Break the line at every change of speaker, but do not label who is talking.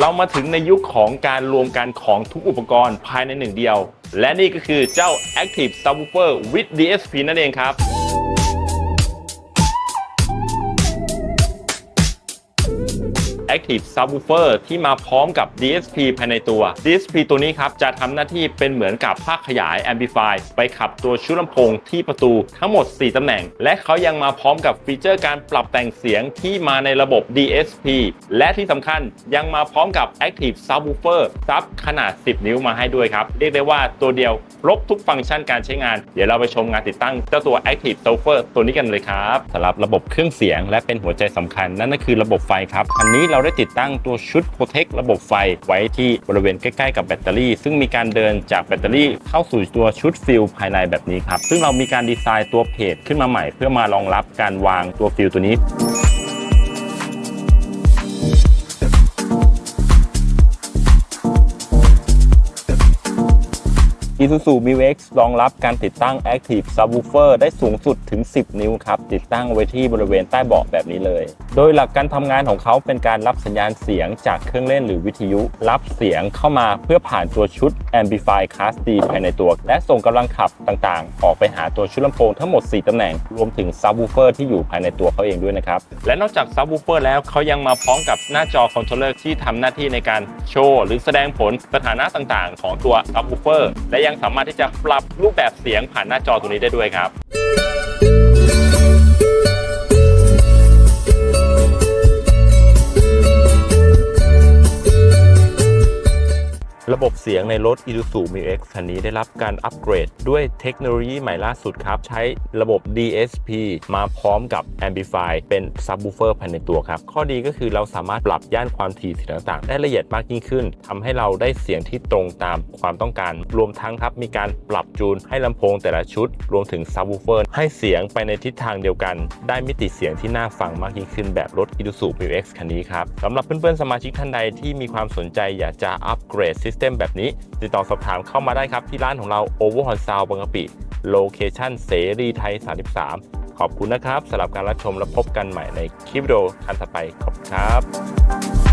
เรามาถึงในยุคของการรวมกันของทุกอุปกรณ์ภายในหนึ่งเดียว และนี่ก็คือเจ้า Active Subwoofer with DSP นั่นเองครับ Active Subwoofer ที่มาพร้อมกับ DSP ภายในตัว DSP ตัวนี้ครับ จะทำหน้าที่เป็นเหมือนกับภาคขยาย Amplify ไปขับตัวชุดลำโพงที่ประตูทั้งหมด 4ตำแหน่ง และเขายังมาพร้อมกับฟีเจอร์การปรับแต่งเสียงที่มาในระบบ DSP และที่สำคัญยังมาพร้อมกับ Active Subwoofer ซับขนาด 10 นิ้วมาให้ด้วยครับ เรียกได้ว่าตัวเดียวครบทุกฟังก์ชันการใช้งาน เดี๋ยวเราไปชมงานติดตั้งเจ้าตัว Active Subwoofer ตัวนี้กันเลยครับสำหรับระบบเครื่องเสียง และเป็นหัวใจสำคัญนั่นก็คือระบบไฟครับอันนี้เราได้ติดตั้งตัวชุดโปรเทคระบบไฟไว้ที่บริเวณใกล้ๆกับแบตเตอรี่ ซึ่งมีการเดินจากแบตเตอรี่เข้าสู่ตัวชุดฟิลภายในแบบนี้ครับ ซึ่งเรามีการดีไซน์ตัวเพจขึ้นมาใหม่ เพื่อมารองรับการวางตัวฟิลตัวนี้ Isuzu m u x รองรับการติดตั้ง Active Subwoofer ได้สูงสุดถึง 10 นิ้วครับ ติดตั้งไว้ที่บริเวณใต้เบาะแบบนี้เลย โดยหลักการทำงานของเขาเป็นการรับสัญญาณเสียงจากเครื่องเล่นหรือวิทยุ รับเสียงเข้ามาเพื่อผ่านตัวชุด Amplify Class D ภายในตัว และส่งกำลังขับต่างๆ ออกไปหาตัวชุดลำโพงทั้งหมด 4ตำแหน่ง รวมถึง Subwoofer ที่อยู่ภายในตัวเขาเองด้วยนะครับ และนอกจาก Subwoofer แล้วเขายังมาพร้อมกับหน้าจอคอนโทรลเลอร์ที่ทำหน้าที่ในการโชว์หรือแสดงผลสถานะต่างๆ ของตัว Subwoofer และยังสามารถที่จะปรับรูปแบบเสียงผ่านหน้าจอตัวนี้ได้ด้วยครับ ระบบเสียงในรถ Isuzu m u x คันนี้ได้รับการอัปเกรดด้วยเทคโนโลยีใหม่ล่าสุดครับ ใช้ระบบ DSP มาพร้อมกับ Amplify เป็น Subwoofer ภายในตัวครับ ข้อดีก็คือเราสามารถปรับย่านความถี่เสียงต่างๆ ได้ละเอียดมากยิ่งขึ้นทำให้เราได้เสียงที่ตรงตามความต้องการ รวมทั้งครับมีการปรับจูนให้ลำโพงแต่ละชุด รวมถึง Subwoofer ให้เสียงไปในทิศทางเดียวกัน ได้มิติเสียงที่น่าฟังมากยิ่งขึ้นแบบรถ Isuzu m u x คันนี้ครับสำหรับเพื่อนๆสมาชิกท่านใดที่มีความสนใจอยากจะอัปเกรด System แบบนี้ ติดต่อสอบถามเข้ามาได้ครับ ที่ร้านของเรา Overhorn Sound บางกะปิโลเคชั่นเสรีไทย 33 ขอบคุณนะครับสำหรับการรับชมและพบกันใหม่ในคลิปวิดีโอทันต่อไปขอบคุณครับ